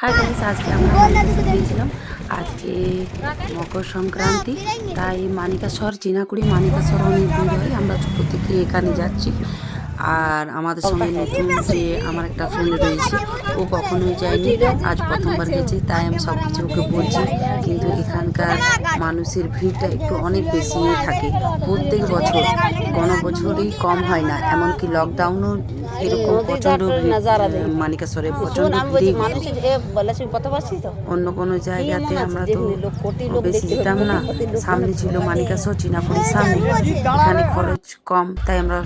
Hi guys আজকে আমরা দিয়েছিলাম গিয়েছিলাম। আজকে মকর সংক্রান্তি তাই মানিকাসর চিনাকুড়ি মানিকাসর অনেক দূর হয় আমরা ছোটো থেকে এখানে যাচ্ছি। আর আমাদের সঙ্গে নতুন যে আমার একটা ফ্রেন্ড রয়েছে ও কখনোই যায়নি। আজ প্রথমবার গেছি তাই আমি সব কিছু ওকে বলছি। কিন্তু এখানকার মানুষের ভিড়টা একটু অনেক বেশি থাকে। প্রত্যেক বছর কোনো বছরই কম হয় না। এমনকি লকডাউনও এরকম প্রচণ্ড মানিকাসরে প্রচণ্ড অন্য কোনো জায়গাতে আমরা তো বেশি যেতাম না। সামনে ছিল মানিকাসর চিনাপুরির সামনে। এখানে খরচ কম তাই আমরা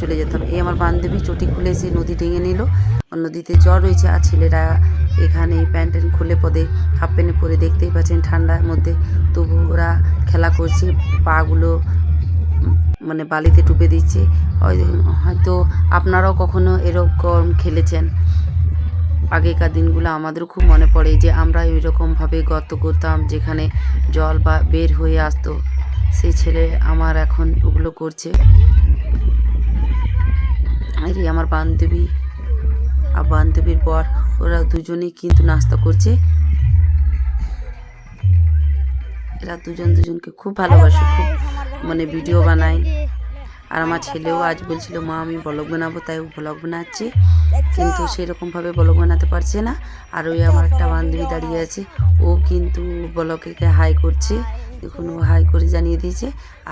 চলে যেতাম। এই আমার বান্ধবী চটি খুলে এসে নদী টেঙে নিল। নদীতে জ্বর রয়েছে, আর ছেলেরা এখানে প্যান্ট ট্যান্ট খুলে পদে, হাফ প্যান্টে পরে দেখতেই পাচ্ছেন ঠান্ডার মধ্যে। তবু ওরা খেলা করছে, পাগুলো মানে বালিতে টুপে দিচ্ছে। হয়- হয়তো আপনারাও কখনো এরকম খেলেছেন? আগেকার দিনগুলো আমাদেরও খুব মনে পড়ে যে আমরা রকমভাবে গর্ত করতাম, যেখানে জল বা বের হয়ে আসতো। সেই ছেলে আমার এখন ওগুলো করছে। আরে আমার বান্ধবী, আর বান্ধবীর পর ওরা দুজনেই কিন্তু নাস্তা করছে। এরা দুজন দুজনকে খুব ভালোবাসে, খুব মানে ভিডিও বানায়। আর আমার ছেলেও আজ বলছিল, মা, আমি ব্লগ বানাবো। তাই ব্লগ বানাচ্ছে। কিন্তু সেরকমভাবে ব্লগ বানাতে পারছে না। আর ওই আমার একটা বান্ধবী দাঁড়িয়ে আছে, ও কিন্তু ব্লগে হাই করছে। দেখুন, ও হাই করে জানিয়ে দিয়েছে।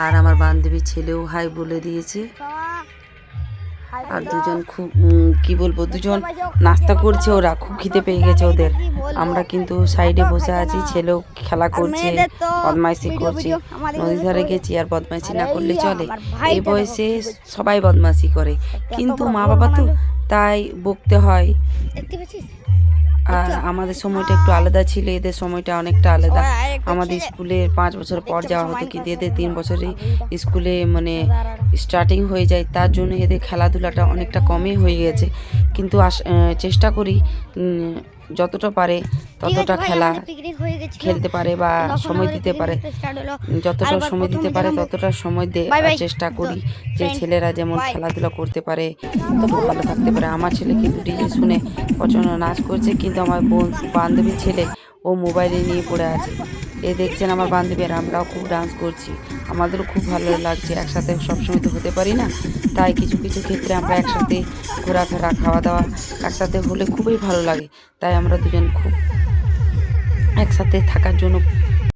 আর আমার বান্ধবীর ছেলেও হাই বলে দিয়েছে। আর দুজন খুব কি বলব দুজন নাস্তা করছে ওরা খুব খিদে পেয়ে গেছে ওদের। আমরা কিন্তু সাইডে বসে আছি ছেলেও খেলা করছে বদমাইশি করছে। নদী ধারে গেছি আর বদমাইশি না করলে চলে। এই বয়সে সবাই বদমাইশি করে। কিন্তু মা বাবা তো তাই বকতে হয়। দেখতে আর আমাদের সময়টা একটু আলাদা ছিল এদের সময়টা অনেকটা আলাদা। আমাদের স্কুলে পাঁচ বছর পর যাওয়া হতো কিন্তু এদের তিন বছরই স্কুলে মানে স্টার্টিং হয়ে যায় তার জন্য এদের খেলাধুলাটা অনেকটা কমই হয়ে গেছে। কিন্তু আস- চেষ্টা করি যতটা পারে ততটা খেলা খেলতে পারে বা সময় দিতে পারে। যতটা সময় দিতে পারে ততটা সময় দে চেষ্টা করি যে ছেলেরা যেমন খেলাধুলা করতে পারে তত ভালো থাকতে পারে। আমার ছেলে কিন্তু ডিজে শুনে প্রচণ্ড নাচ করছে কিন্তু আমার বোন বান্ধবী ছেলে ও মোবাইলে নিয়ে পড়ে আছে। এ দেখছেন আমার বান্ধবীরা, আমরাও খুব ডান্স করছি। আমাদেরও খুব ভালো লাগছে, একসাথে সবসময় তো হতে পারি না। তাই কিছু কিছু ক্ষেত্রে আমরা একসাথে ঘোরাফেরা খাওয়া দাওয়া একসাথে হলে খুবই ভালো লাগে। তাই আমরা দুজন খুব একসাথে থাকার জন্য